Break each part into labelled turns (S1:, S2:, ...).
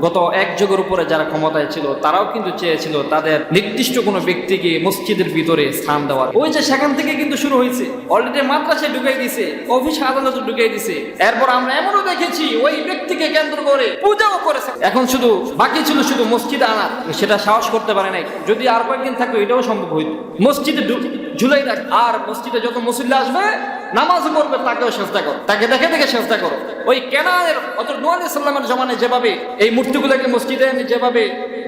S1: গত এক যুগের উপরে যারা ক্ষমতায় ছিল, তারাও কিন্তু চেয়েছিল তাদের নির্দিষ্ট কোনো ব্যক্তিকে মসজিদের ভিতরে স্থান দেওয়ার। ওই যে সেখান থেকে কিন্তু শুরু হয়েছে। অলরেডি মাদ্রাসায় ঢুকাই দিছে অফিস আদালতে ঢুকাই দিছে। এরপর আমরা এমনও দেখেছি, ওই ব্যক্তিকে কেন্দ্র করে পূজাও করেছে। এখন শুধু, বাকি ছিল শুধু মসজিদে আনার। সেটা সাহস করতে পারে নাই। যদি আর কয়েকদিন থাকতো, এটাও সম্ভব হইত। মসজিদে ঝুলাই রাখ আর মসজিদে যত মুসল্লি আসবে নামাজ পড়বে তাকেও চেষ্টা করো তাকে দেখে দেখে চেষ্টা করো ওই কেনার অত নোয়াল ইসলামের জমানে যেভাবে এই মূর্তিগুলোকে মসজিদে এনে যেভাবে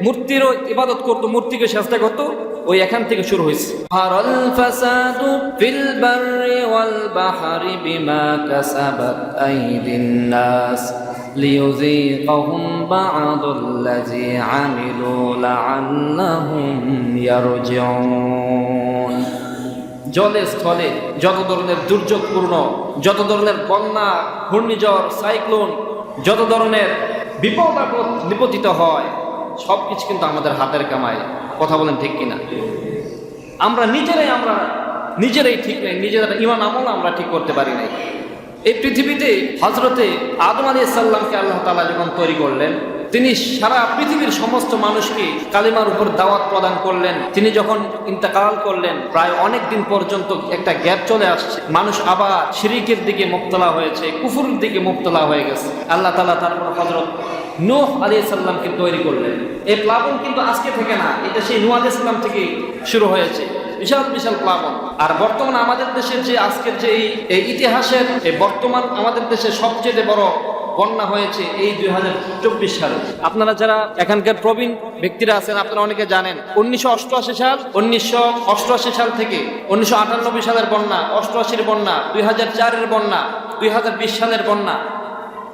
S1: মূর্তিরও ইবাদত করতো মূর্তিকে চেষ্টা করতো ওই এখান থেকে শুরু হয়েছে হারাল ফাসাদু ফিল বাররি ওয়াল বাহরি বিমা কাসাবাত আইদিন নাস ليذيقهم بعض الذي عملوا لعلهم يرجعون জলে স্থলে যত ধরনের দুর্যোগপূর্ণ, যত ধরনের বন্যা, ঘূর্ণিঝড়, সাইক্লোন, যত ধরনের বিপদ আপদ নিপতিত হয় সব কিছু কিন্তু আমাদের হাতের কামায়। কথা বলেন ঠিক কিনা? আমরা নিজেরাই আমরা নিজেরাই ঠিক নেই নিজেরা ইমান আমল আমরা ঠিক করতে পারি নাই। এই পৃথিবীতে হজরতে আদম আলী সাল্লামকে আল্লাহ তালা যখন তৈরি করলেন তিনি সারা পৃথিবীর সমস্ত মানুষকে কালিমার উপর দাওয়াত প্রদান করলেন। তিনি যখন ইন্তেকাল করলেন, প্রায় অনেক দিন পর্যন্ত একটা গ্যাপ চলে আসছে। মানুষ আবার শিরিকের দিকে মুক্তলা হয়েছে, কুফুরের দিকে মুক্তলা হয়ে গেছে। আল্লাহ তালা তারপর হজরত নূহ আলী সাল্লামকে তৈরি করলেন। এই প্লাবন কিন্তু আজকে থেকে না, এটা সেই নূহ আলী সাল্লাম থেকে শুরু হয়েছে। বিশাল বিশাল প্লাবন। আর বর্তমান আমাদের দেশের যে আজকের যে এই ইতিহাসের বর্তমান আমাদের দেশে সবচেয়ে বড় বন্যা হয়েছে এই দুই হাজার চব্বিশ সালে। আপনারা যারা এখানকার প্রবীণ ব্যক্তিরা আছেন, আপনারা অনেকে জানেন, উনিশশো অষ্টআশি সাল, উনিশশো অষ্টআশি সাল থেকে উনিশশো আটানব্বই সালের বন্যা, অষ্টআশির বন্যা, দুই হাজার চারের বন্যা, দুই হাজার বিশ সালের বন্যা,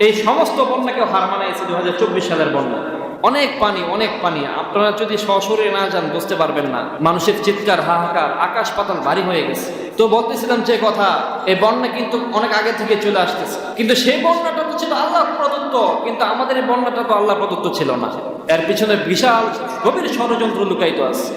S1: এই সমস্ত বন্যাকে হার মানাইছে দুই হাজার চব্বিশ সালের বন্যা। অনেক পানি অনেক পানি। আপনারা যদি সশরে না যান, বুঝতে পারবেন না। মানুষের চিৎকার, হাহাকার, আকাশ পাতাল ভারী হয়ে গেছে। তো বলতেছিলাম যে কথা, এই বন্যা কিন্তু অনেক আগে থেকে চলে আসতেছে। কিন্তু সেই বন্যাটা ছিল আল্লাহ প্রদত্ত, কিন্তু আমাদের এই বন্যাটা তো আল্লাহ প্রদত্ত ছিল না। এর পিছনে বিশাল গভীর ষড়যন্ত্র লুকায়িত আছে।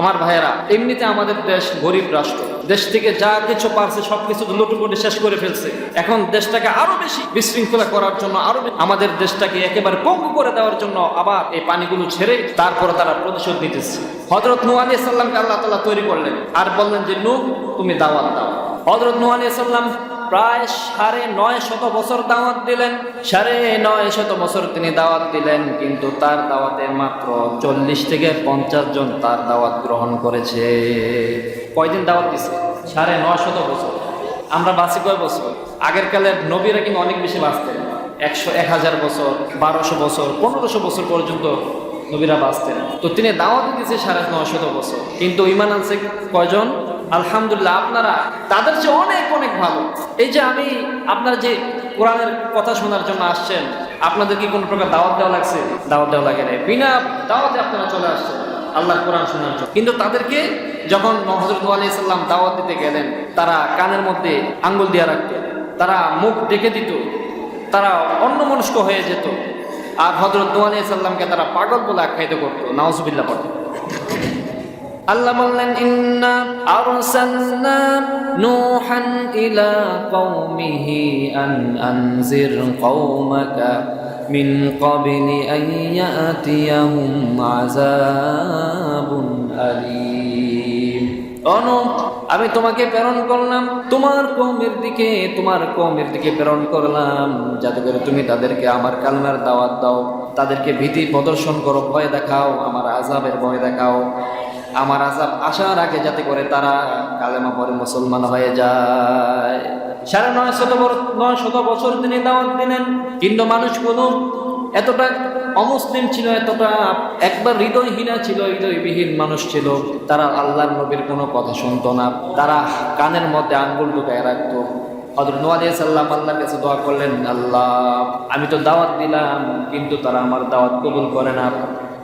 S1: আমার ভাইয়েরা, এমনিতে আমাদের দেশ গরিব রাষ্ট্র। দেশ থেকে যা কিছু পারছে, সবকিছু লুটুপুটি শেষ করে ফেলছে। এখন দেশটাকে আরও বেশি বিশৃঙ্খলা করার জন্য আরও আমাদের দেশটাকে একেবারে পঙ্গু করে দেওয়ার জন্য আবার এই পানিগুলো ছেড়ে তারপরে তারা প্রতিশোধ নিতেছে। হজরত নু সাল্লামকে আল্লাহ তালা তৈরি করলেন। আর বললেন যে নু তুমি দাওয়াত দাও। হজরত নু সাল্লাম প্রায় সাড়ে নয় শত বছর দাওয়াত দিলেন। সাড়ে নয় শত বছর তিনি দাওয়াত দিলেন, কিন্তু তার দাওয়াতে মাত্র চল্লিশ থেকে পঞ্চাশ জন তার দাওয়াত গ্রহণ করেছে। কয়দিন দাওয়াত দিছে? সাড়ে নয় শত বছর। আমরা বাঁচি কয় বছর? আগের কালের নবীরা কিন্তু অনেক বেশি বাঁচতেন। একশো এক হাজার বছর, বারোশো বছর, পনেরোশো বছর পর্যন্ত নবীরা বাঁচতেন। তো তিনি দাওয়াত দিয়েছে সাড়ে নশত বছর। কিন্তু ইমান আনছে কয়জন? আলহামদুলিল্লাহ, আপনারা, তাদের চেয়ে অনেক অনেক ভালো। এই যে আমি, আপনার যে কোরআনের কথা শোনার জন্য আসছেন, আপনাদের কি কোনো প্রকার দাওয়াত দেওয়া লাগছে? দাওয়াত দেওয়া লাগে না বিনা দাওয়াতে আপনারা চলে আসছেন আল্লাহ কোরআন শোনার জন্য। কিন্তু তাদেরকে যখন হজরত আলি সাল্লাম দাওয়াত দিতে গেলেন, তারা কানের মধ্যে আঙ্গুল দিয়ে রাখতেন তারা মুখ ডেকে দিত। তারা অন্যমনস্ক হয়ে যেত। আর হজরত নোয়ালি সাল্লামকে তারা পাগল বলে আখ্যায়িত করতো। নাওজুবিল্লাহ পড়ে আল্লাহ বললেন, ইন্না আরসালনা নূহান ইলা কওমিহি আন আনজির কওমাকা মিন ক্বাবলি আন ইয়াতিয়াহুম আযাবুন আলীম। অনুপ আমি তোমাকে প্রেরণ করলাম, তোমার কৌমের দিকে, তোমার কৌমের দিকে প্রেরণ করলাম, যাতে করে তুমি তাদেরকে আমার কালমার দাওয়াত দাও, তাদেরকে ভীতি প্রদর্শন করো, ভয় দেখাও, আমার আজাবের ভয় দেখাও। আমার আজাব আসার আগে যাতে করে তারা কালেমা পরে মুসলমান হয়ে যায়। সাড়ে নয় শত নয় শত বছর তিনি দাওয়াত দিলেন। কিন্তু মানুষগুলো এতটা অমুসলিম ছিল, এতটা একবার হৃদয়হীনা ছিল, হৃদয়বিহীন মানুষ ছিল। তারা আল্লাহর নবীর কোনো কথা শুনতো না। তারা কানের মধ্যে আঙ্গুল ঢুকায় রাখতো। হজরত নোয়ালি সাল্লাম আল্লাহর কাছে দোয়া করলেন, আল্লাহ, আমি তো দাওয়াত দিলাম, কিন্তু তারা আমার দাওয়াত কবুল করে না।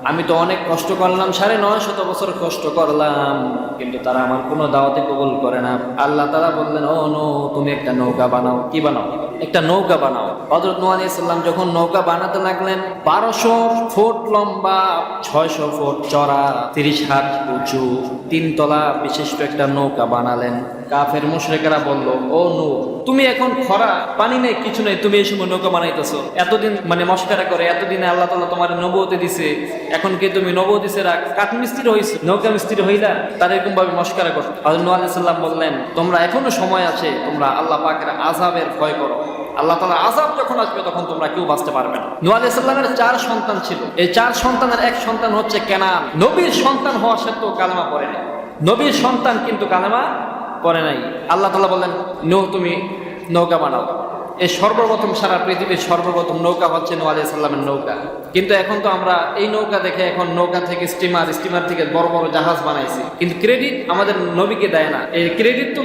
S1: আমি তো অনেক কষ্ট করলাম, সাড়ে নয় শত বছর কষ্ট করলাম, কিন্তু তারা আমার কোনো দাওয়াতে কবল করে না। আল্লাহ তারা বললেন, ও নো তুমি একটা নৌকা বানাও। কি বানাও? একটা নৌকা বানাও। হজরত নোয়ালি সাল্লাম যখন নৌকা বানাতে লাগলেন, বারোশো ফুট লম্বা, ছয়শো ফুট চড়া, তিরিশ হাত উঁচু, তিনতলা বিশিষ্ট একটা নৌকা বানালেন। কাফের মুশরেকেরা বলল, ও নু তুমি এখন খরা, পানি নেই, কিছু নেই, তুমি এই সময় নৌকা বানাইতেছো। এতদিন মানে মস্কারা করে, এতদিন আল্লাহ তালা তোমার নবতে দিছে। এখন কি তুমি নবতে সেরা কাঠ মিস্ত্রি হয়েছে নৌকা মিস্ত্রি হইলা, তার এরকম ভাবে মস্কারা করো আল্লাহ বললেন, তোমরা এখনও সময় আছে, তোমরা আল্লাহ পাকের আজাবের ভয় করো। আল্লাহ তালা আজাব যখন আসবে তখন তোমরা কেউ বাঁচতে পারবে না। নু আলাইসাল্লামের চার সন্তান ছিল। এই চার সন্তানের এক সন্তান হচ্ছে কেনান। নবীর সন্তান হওয়া সত্ত্বেও কালেমা পড়ে নাই। নবীর সন্তান কিন্তু কালেমা পড়ে নাই। আল্লাহ তালা বললেন নৌ তুমি নৌকা বানাও। এই সর্বপ্রথম সারা পৃথিবীর সর্বপ্রথম নৌকা হচ্ছে নৌ আলিয়া সাল্লামের নৌকা। কিন্তু এখন তো আমরা এই নৌকা দেখে এখন নৌকা থেকে স্টিমার স্টিমার থেকে বড় বড় জাহাজ বানাইছি। কিন্তু ক্রেডিট আমাদের নবীকে দেয় না। এই ক্রেডিট তো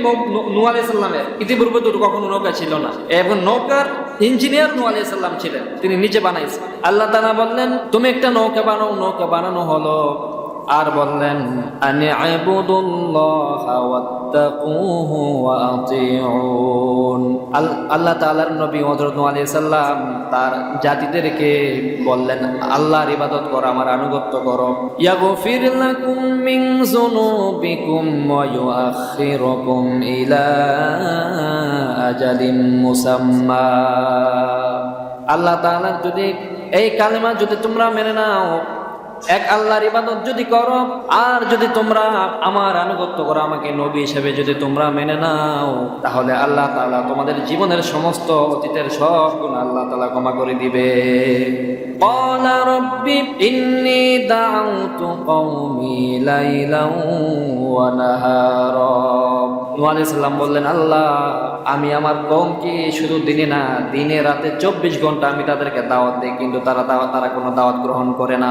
S1: নু আলিয়া সাল্লামের ইতিপূর্বে তো কখনো নৌকা ছিল না। এখন নৌকার ইঞ্জিনিয়ার নু সাল্লাম ছিলেন। তিনি নিজে বানাইছেন। আল্লাহ তালা বললেন, তুমি একটা নৌকা বানাও, নৌকা বানানো হলো। আর বললেন, আনি আল- আল্লাহ তাআলার নবী হযরত নূহ আলাইহিস সালাম তার জাতিদেরকে বললেন, আল্লাহর ইবাদত করো, আমার আনুগত্য করো। ইয়াগফির লাকুম মিন যুনুবিকুম ওয়া ইউআখিরুকুম ইলা আজালিম মুসাম্মা। আল্লাহ তাআলা যদি এই কালেমা যদি তোমরা মেনে নাও এক আল্লাহর ইবাদত যদি করো আর যদি তোমরা আমার আনুগত্য করো আমাকে নবী হিসেবে যদি তোমরা মেনে নাও তাহলে আল্লাহ তাআলা তোমাদের জীবনের সমস্ত অতীতের সব গুণ আল্লাহ তাআলা ক্ষমা করে দিবে قال رب إني دعوت قومي ليلا ونهارا সালাম বললেন, আল্লাহ, আমি আমার কমকে শুধু দিনে না, দিনে রাতে চব্বিশ ঘণ্টা আমি তাদেরকে দাওয়াত দিই, কিন্তু তারা দাওয়াত, তারা কোনো দাওয়াত গ্রহণ করে না।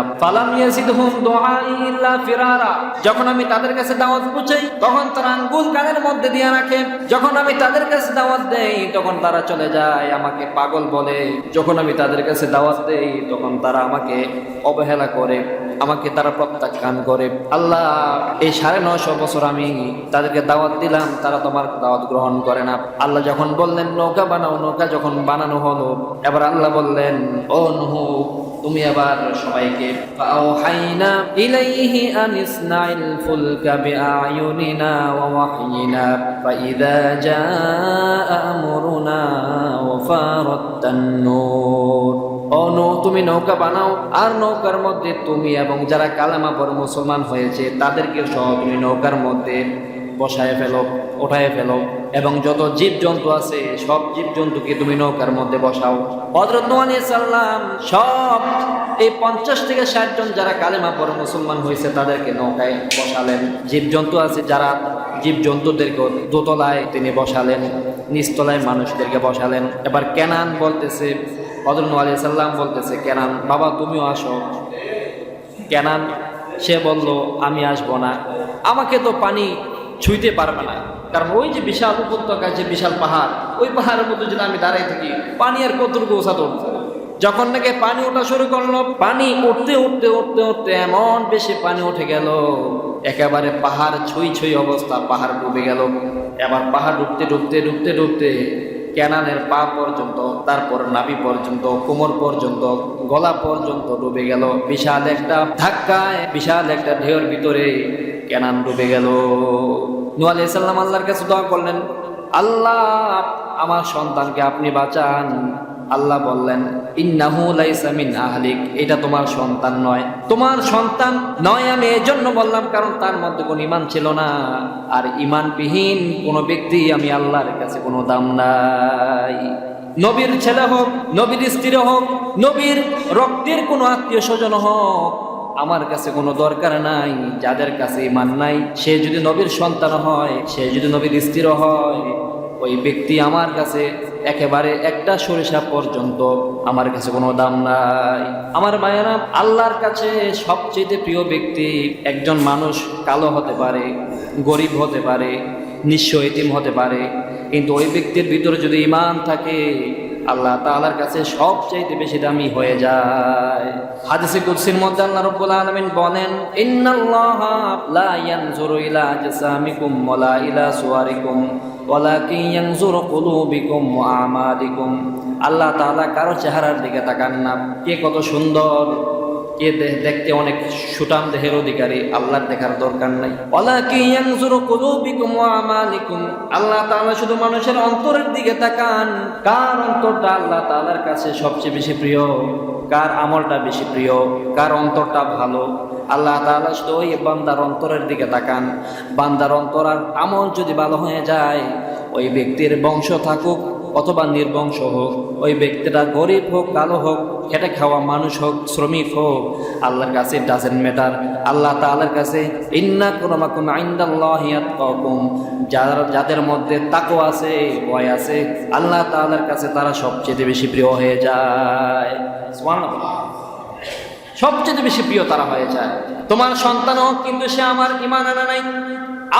S1: যখন আমি তাদের কাছে দাওয়াত পৌঁছাই, তখন তারা আঙ্গুল কানের মধ্যে দিয়ে রাখে। যখন আমি তাদের কাছে দাওয়াত দেই, তখন তারা চলে যায়, আমাকে পাগল বলে। যখন আমি তাদের কাছে দাওয়াত দেই, তখন তারা আমাকে অবহেলা করে, আমাকে তারা প্রত্যাখ্যান করে। আল্লাহ, এই সাড়ে নশো বছর আমি তাদেরকে দাওয়াত দিলাম। তারা তোমার দাওয়াত গ্রহণ করে না। আল্লাহ যখন বললেন, নৌকা বানাও, নৌকা যখন বানানো হলো, এবার আল্লাহ বললেন, ও নুহু, তুমি আবার সবাইকে ফাওহাইনা ইলাইহি ফুলকা বিআয়ুনিনা ওয়া ফাইদা জাআ আমরুনা ওয়া তুমি নৌকা বানাও, আর নৌকার মধ্যে তুমি এবং যারা কালামা পর মুসলমান হয়েছে তাদেরকে সহ তুমি নৌকার মধ্যে বসায় ফেলো। ওঠায় ফেলো। এবং যত জীব জন্তু আছে, সব জীব জন্তুকে তুমি নৌকার মধ্যে বসাও। হজরত সাল্লাম সব এই পঞ্চাশ থেকে ষাট জন যারা কালেমা পর মুসলমান হয়েছে, তাদেরকে নৌকায় বসালেন। জীব জন্তু আছে যারা জীব জন্তুদেরকে দোতলায় তিনি বসালেন, নিচতলায় মানুষদেরকে বসালেন। এবার কেনান বলতেছে হজরত আলী সাল্লাম বলতেছে, কেনান, বাবা তুমিও আসো। কেনান, সে বলল, আমি আসব না। আমাকে তো পানি ছুঁইতে পারবে না। কারণ ওই যে বিশাল উপত্যকা, যে বিশাল পাহাড়, ওই পাহাড়ের মধ্যে যদি আমি দাঁড়াই থাকি, পানি আর কতটুকু ওষা উঠবে? যখন নাকি পানি ওঠা শুরু করল, পানি উঠতে উঠতে উঠতে উঠতে এমন বেশি পানি উঠে গেল, একেবারে পাহাড় ছুঁই ছুঁই অবস্থা, পাহাড় ডুবে গেল। এবার পাহাড় ডুবতে ডুবতে ডুবতে ডুবতে ক্যানানের পা পর্যন্ত, তারপর নাভি পর্যন্ত, কোমর পর্যন্ত, গলা পর্যন্ত ডুবে গেল। বিশাল একটা ধাক্কায়, বিশাল একটা ঢেউর ভিতরে ক্যানান ডুবে গেল। নু আলি সাল্লাম আল্লাহর কাছে দোয়া করলেন, আল্লাহ, আমার সন্তানকে আপনি বাঁচান। আল্লাহ বললেন, ইন্নাহু লাইসা আহলিক, এটা তোমার সন্তান নয়। তোমার সন্তান নয় আমি এই জন্য বললাম, কারণ তার মধ্যে কোনো ইমান ছিল না। আর ইমানবিহীন কোনো ব্যক্তি আমি আল্লাহর কাছে কোনো দাম নাই। নবীর ছেলে হোক, নবীর স্ত্রী হোক, নবীর রক্তের কোনো আত্মীয় স্বজন হোক আমার কাছে কোনো দরকার নাই, যাদের কাছে ইমান নাই, সে যদি নবীর সন্তান হয়, সে যদি নবীর স্ত্রী হয়, ওই ব্যক্তি আমার কাছে একেবারে একটা সরিষা পর্যন্ত আমার কাছে কোনো দাম নাই। আমার মায়েরা আল্লাহর কাছে সবচেয়ে প্রিয় ব্যক্তি একজন মানুষ কালো হতে পারে, গরিব হতে পারে, নিঃস্ব এতিম হতে পারে, কিন্তু ওই ব্যক্তির ভিতরে যদি ইমান থাকে আল্লাহ তালার কাছে সবচাইতে বেশি দামি হয়ে যায়। হাদিসে কুদসির মধ্যে আল্লাহ রব্বুল আলমিন বলেন, ইন্নাল্লাহ লা ইয়ানজুরু ইলা জাসামিকুম ওয়ালা ইলা সুয়ারিকুম, ওয়ালাকিন ইয়ানজুরু কুলুবিকুম ওয়া আমালিকুম। আল্লাহ তাআলা কারও চেহারার দিকে তাকান না। কে কত সুন্দর? কে দে- দেখতে অনেক সুটাম দেহের অধিকারী, আল্লাহর দেখার দরকার নাই। আল্লাহ তাআলা শুধু মানুষের অন্তরের দিকে তাকান। কার অন্তরটা আল্লাহ তাআলার কাছে সবচেয়ে বেশি প্রিয়? কার আমলটা বেশি প্রিয়? কার অন্তরটা ভালো? আল্লাহ তাআলা শুধু ওই বান্দার অন্তরের দিকে তাকান। বান্দার অন্তর আর আমল যদি ভালো হয়ে যায়, ওই ব্যক্তির বংশ থাকুক অথবা নির্বংশ হোক, ওই ব্যক্তিটা গরিব হোক, কালো হোক, খেটে খাওয়া মানুষ হোক, শ্রমিক হোক, আল্লাহর কাছে ডাজেন্ট ম্যাটার আল্লাহ তাআলার কাছে ইন্না কুরমাকুম ইনদাল্লাহি আতকাকুম। যারা যাদের মধ্যে তাকও আছে, ভয় আছে, আল্লাহ তাআলার কাছে তারা সবচেয়ে বেশি প্রিয় হয়ে যায়। সবচেয়ে বেশি প্রিয় তারা হয়ে যায়। তোমার সন্তান হোক, কিন্তু সে আমার ইমান আনা নাই।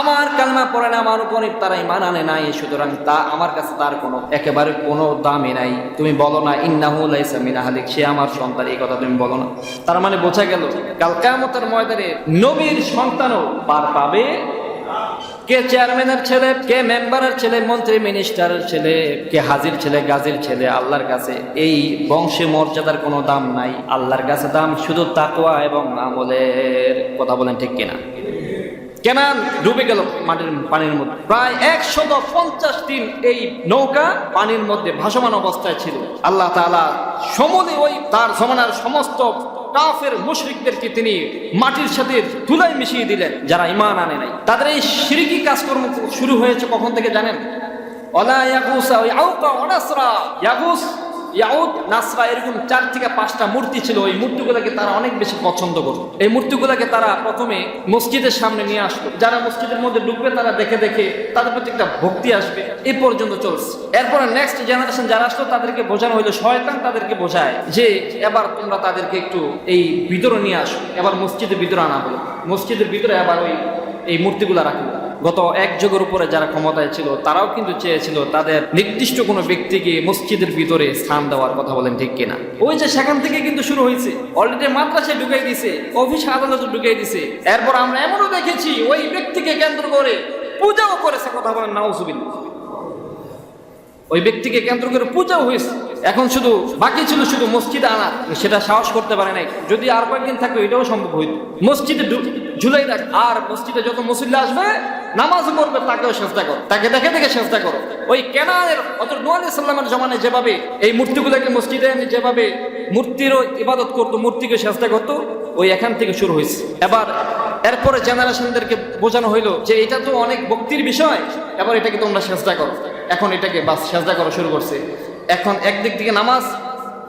S1: আমার কালমা পড়ে না, আমার উপরে তারা ইমান আনে নাই, সুতরাং তা আমার কাছে তার কোনো, একেবারে কোনো দামই নাই। তুমি বলো না, ইন্নাহু লাইসা মিন আহলিক, সে আমার সন্তান, এই কথা তুমি বলো না। তার মানে বোঝা গেল, কাল কিয়ামতের ময়দানে নবীর সন্তানও পার পাবে। কে চেয়ারম্যানের ছেলে, কে মেম্বারের ছেলে, মন্ত্রী, মিনিস্টারের ছেলে, কে হাজির ছেলে, গাজির ছেলে, আল্লাহর কাছে এই বংশে মর্যাদার কোনো দাম নাই। আল্লাহর কাছে দাম শুধু তাকোয়া এবং আমলের, কথা বলেন ঠিক কিনা? কেনান ডুবে গেল মাটির পানির মধ্যে। প্রায় একশত পঞ্চাশ দিন এই নৌকা পানির মধ্যে ভাসমান অবস্থায় ছিল। আল্লাহ তাআলা সমলে ওই তার জমানার সমস্ত কাফের মুশরিকদেরকে তিনি মাটির সাথে ধুলাই মিশিয়ে দিলেন, যারা ইমান আনে নাই। তাদের এই সিরিকি কাজকর্ম শুরু হয়েছে কখন থেকে জানেন? অলা ইয়াগুসা ইয়াগুস ইয়াউদ, নাসরা এরকম চার থেকে পাঁচটা মূর্তি ছিল। ওই মূর্তিগুলোকে তারা অনেক বেশি পছন্দ করত। এই মূর্তিগুলোকে তারা প্রথমে মসজিদের সামনে নিয়ে আসলো যারা মসজিদের মধ্যে ঢুকবে, তারা দেখে দেখে তাদের প্রতি একটা ভক্তি আসবে। এই পর্যন্ত চলছে। এরপরে নেক্সট জেনারেশন যারা আসলো, তাদেরকে বোঝানো হইল, শয়তান তাদেরকে বোঝায় যে এবার তোমরা তাদেরকে একটু এই ভিতরে নিয়ে আসো। এবার মসজিদের ভিতরে আনা হলো। মসজিদের ভিতরে আবার ওই, এই মূর্তিগুলো রাখল গত এক যুগের উপরে যারা ক্ষমতায় ছিল, তারাও কিন্তু চেয়েছিল তাদের নির্দিষ্ট কোনো ব্যক্তিকে মসজিদের ভিতরে স্থান দেওয়ার কথা বলেন ঠিক কিনা। ওই যে সেখান থেকে কিন্তু শুরু হয়েছে। অলরেডি মাদ্রাসায় ঢুকাই দিছে অফিস আদালতে ঢুকাই দিছে। এরপর আমরা এমনও দেখেছি, ওই ব্যক্তিকে কেন্দ্র করে পূজাও করেছে কথা বলেন নাউজুবিল্লাহ। ওই ব্যক্তিকে কেন্দ্র করে পূজাও হয়েছে। এখন শুধু বাকি ছিল শুধু মসজিদে আনা, সেটা সাহস করতে পারে নাই। যদি আর কয়েকদিন থাকবে এটাও সম্ভব হইত। মসজিদে ঝুলাই রাখ। আর মসজিদে যত মুসল্লি আসবে নামাজ পড়বে, তাকেও চেষ্টা করো। তাকে দেখে দেখে চেষ্টা করো। ওই কেনানের অত নোয়াল ইসলামের জমানে যেভাবে এই মূর্তিগুলোকে মসজিদে এনে যেভাবে মূর্তিরও ইবাদত করতো, মূর্তিকে চেষ্টা করতো, ওই এখান থেকে শুরু হয়েছে। এবার এরপরে জেনারেশনদেরকে বোঝানো হইল যে এটা তো অনেক ভক্তির বিষয়, এবার এটাকে তোমরা চেষ্টা করো। এখন এটাকে বাস সেজদা করা শুরু করছে। এখন একদিক থেকে নামাজ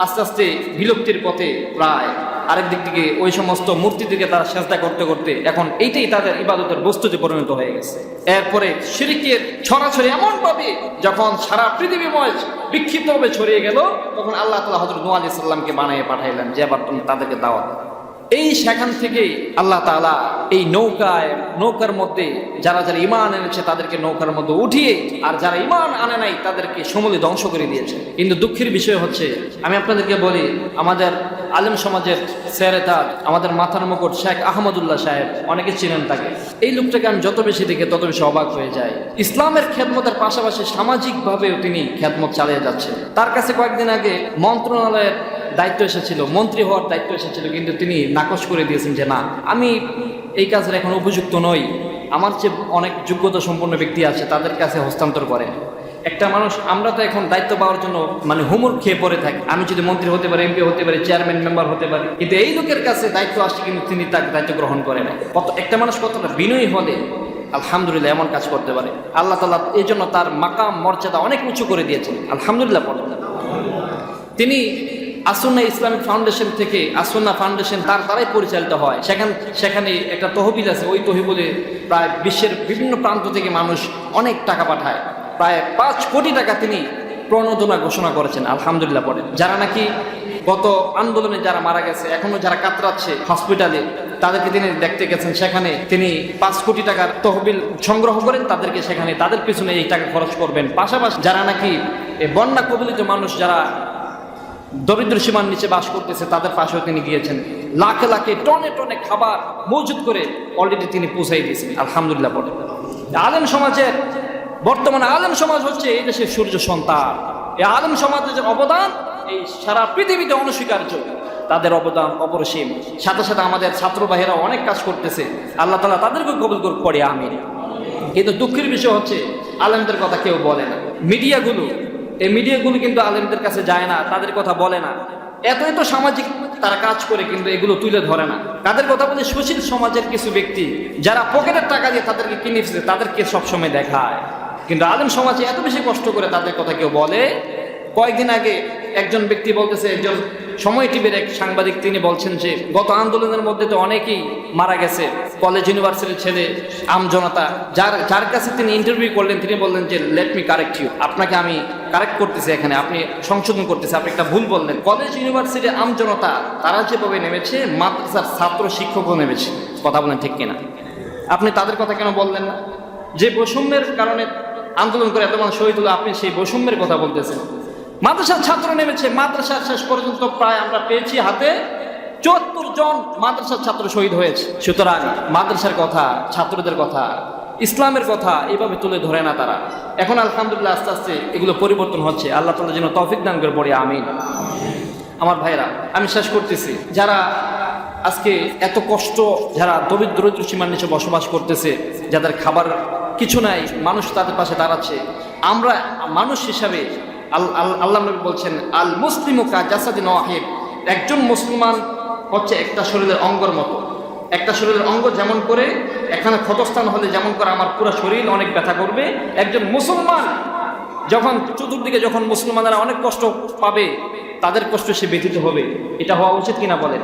S1: আস্তে আস্তে বিলুপ্তির পথে প্রায় আরেক দিক থেকে ওই সমস্ত মূর্তি থেকে তারা সেজদা করতে করতে এখন এইটাই তাদের ইবাদতের বস্তুতে পরিণত হয়ে গেছে এরপরে সিরিকের ছড়াছড়ি এমনভাবে যখন সারা পৃথিবীময় বিক্ষিপ্তভাবে ছড়িয়ে গেল, তখন আল্লাহ তালা হজরত নু ইসলামকে বানিয়ে পাঠাইলেন যে আবার তুমি তাদেরকে দাওয়া দাও। এই সেখান থেকেই আল্লাহ তাআলা এই নৌকায়, নৌকার মধ্যে যারা যারা ইমান এনেছে তাদেরকে নৌকার মধ্যে উঠিয়ে আর যারা ইমান আনে নাই তাদেরকে সমূলে ধ্বংস করে দিয়েছে। কিন্তু দুঃখের বিষয় হচ্ছে, আমি আপনাদেরকে বলি, আমাদের আলেম সমাজের সেরেতার আমাদের মাথার মুকুট শেখ আহমদুল্লাহ সাহেব, অনেকে চিনেন তাকে। এই লোকটাকে আমি যত বেশি দেখে তত বেশি অবাক হয়ে যায় ইসলামের খেদমতের পাশাপাশি সামাজিকভাবেও তিনি খেদমত চালিয়ে যাচ্ছেন। তার কাছে কয়েকদিন আগে মন্ত্রণালয়ের দায়িত্ব এসেছিল, মন্ত্রী হওয়ার দায়িত্ব এসেছিল, কিন্তু তিনি নাকচ করে দিয়েছেন যে না, আমি এই কাজের এখন উপযুক্ত নই। আমার চেয়ে অনেক যোগ্যতা সম্পন্ন ব্যক্তি আছে, তাদের কাছে হস্তান্তর করেন একটা মানুষ, আমরা তো এখন দায়িত্ব পাওয়ার জন্য মানে হুমুর খেয়ে পড়ে থাকি। আমি যদি মন্ত্রী হতে পারি, এমপি হতে পারি, চেয়ারম্যান, মেম্বার হতে পারি, কিন্তু এই লোকের কাছে দায়িত্ব আসছে, কিন্তু তিনি তার দায়িত্ব গ্রহণ করে না কত, একটা মানুষ কতটা বিনয়ী হলে আলহামদুলিল্লাহ এমন কাজ করতে পারে। আল্লাহ তালা এই জন্য তার মাকাম, মর্যাদা অনেক উঁচু করে দিয়েছেন। আলহামদুলিল্লাহ তিনি আসন্না ইসলামিক ফাউন্ডেশন থেকে আসন্না ফাউন্ডেশন তার দ্বারাই পরিচালিত হয়। সেখান সেখানে একটা তহবিল আছে, ওই তহবিলে প্রায় বিশ্বের বিভিন্ন প্রান্ত থেকে মানুষ অনেক টাকা পাঠায়। প্রায় পাঁচ কোটি টাকা তিনি প্রণোদনা ঘোষণা করেছেন, আলহামদুলিল্লাহ পরে। যারা নাকি গত আন্দোলনে যারা মারা গেছে, এখনও যারা কাতরাচ্ছে হসপিটালে, তাদেরকে তিনি দেখতে গেছেন, সেখানে তিনি পাঁচ কোটি টাকার তহবিল সংগ্রহ করেন, তাদেরকে সেখানে তাদের পিছনে এই টাকা খরচ করবেন। পাশাপাশি যারা নাকি বন্যা কবলিত মানুষ, যারা দরিদ্র সীমার নিচে বাস করতেছে, তাদের পাশেও তিনি গিয়েছেন। লাখে লাখে, টনে টনে খাবার মজুত করে অলরেডি তিনি পৌঁছাই দিয়েছেন। আলহামদুলিল্লাহ বলে আলেম সমাজের, বর্তমানে আলেম সমাজ হচ্ছে এই দেশের সূর্য সন্তান। এই আলেম সমাজের যে অবদান, এই সারা পৃথিবীতে অনস্বীকার্য। তাদের অবদান অপরিসীম। সাথে সাথে আমাদের ছাত্র অনেক কাজ করতেছে। আল্লাহ তালা তাদেরকে কবুল করে আমি কিন্তু দুঃখের বিষয় হচ্ছে, আলেমদের কথা কেউ বলে না। মিডিয়াগুলো এই মিডিয়াগুলো কিন্তু আলেমদের কাছে যায় না, তাদের কথা বলে না। এত এত সামাজিক তারা কাজ করে, কিন্তু এগুলো তুলে ধরে না। তাদের কথা বলে সুশীল সমাজের কিছু ব্যক্তি, যারা পকেটের টাকা দিয়ে তাদেরকে কিনে কিনেছে তাদেরকে সবসময় দেখায়। কিন্তু আলেম সমাজে এত বেশি কষ্ট করে তাদের কথা কেউ বলে? কয়েকদিন আগে একজন ব্যক্তি বলতেছে, একজন সময় টিভির এক সাংবাদিক তিনি বলছেন যে, গত আন্দোলনের মধ্যে তো অনেকেই মারা গেছে। কলেজ, ইউনিভার্সিটির ছেলে, আমজনতা, যার যার কাছে তিনি ইন্টারভিউ করলেন, তিনি বললেন যে লেট মি কারেক্ট ইউ আপনাকে আমি কারেক্ট করতেছি এখানে, আপনি সংশোধন করতেছি, আপনি একটা ভুল বললেন। কলেজ ইউনিভার্সিটির আমজনতা, তারা যেভাবে নেমেছে, মাদ্রাসার ছাত্র শিক্ষকও নেমেছে। কথা বলেন ঠিক কিনা? আপনি তাদের কথা কেন বললেন না? যে বৈষম্যের কারণে আন্দোলন করে এত মানুষ শহীদ হলো, আপনি সেই বৈষম্যের কথা বলতেছেন। মাদ্রাসার ছাত্র নেমেছে, মাদ্রাসার শেষ পর্যন্ত প্রায় আমরা পেয়েছি হাতে চুয়াত্তর জন মাদ্রাসার ছাত্র শহীদ হয়েছে। সুতরাং মাদ্রাসার কথা, ছাত্রদের কথা, ইসলামের কথা এইভাবে তুলে ধরে না তারা। এখন আলহামদুলিল্লাহ আস্তে আস্তে এগুলো পরিবর্তন হচ্ছে। আল্লাহ তালা যেন তৌফিক দান করে পড়ে আমিন। আমার ভাইরা আমি শেষ করতেছি। যারা আজকে এত কষ্ট, যারা দরিদ্র সীমার নিচে বসবাস করতেছে, যাদের খাবার কিছু নাই, মানুষ তাদের পাশে দাঁড়াচ্ছে। আমরা মানুষ হিসাবে আল্লাহ নবী বলছেন, আল মুসলিম জাসাদিন একজন মুসলমান হচ্ছে একটা শরীরের অঙ্গর মতো। একটা শরীরের অঙ্গ যেমন করে, এখানে ক্ষতস্থান হলে যেমন করে আমার পুরো শরীর অনেক ব্যথা করবে। একজন মুসলমান যখন চতুর্দিকে যখন মুসলমানেরা অনেক কষ্ট পাবে, তাদের কষ্ট সে ব্যতীত হবে। এটা হওয়া উচিত কিনা বলেন?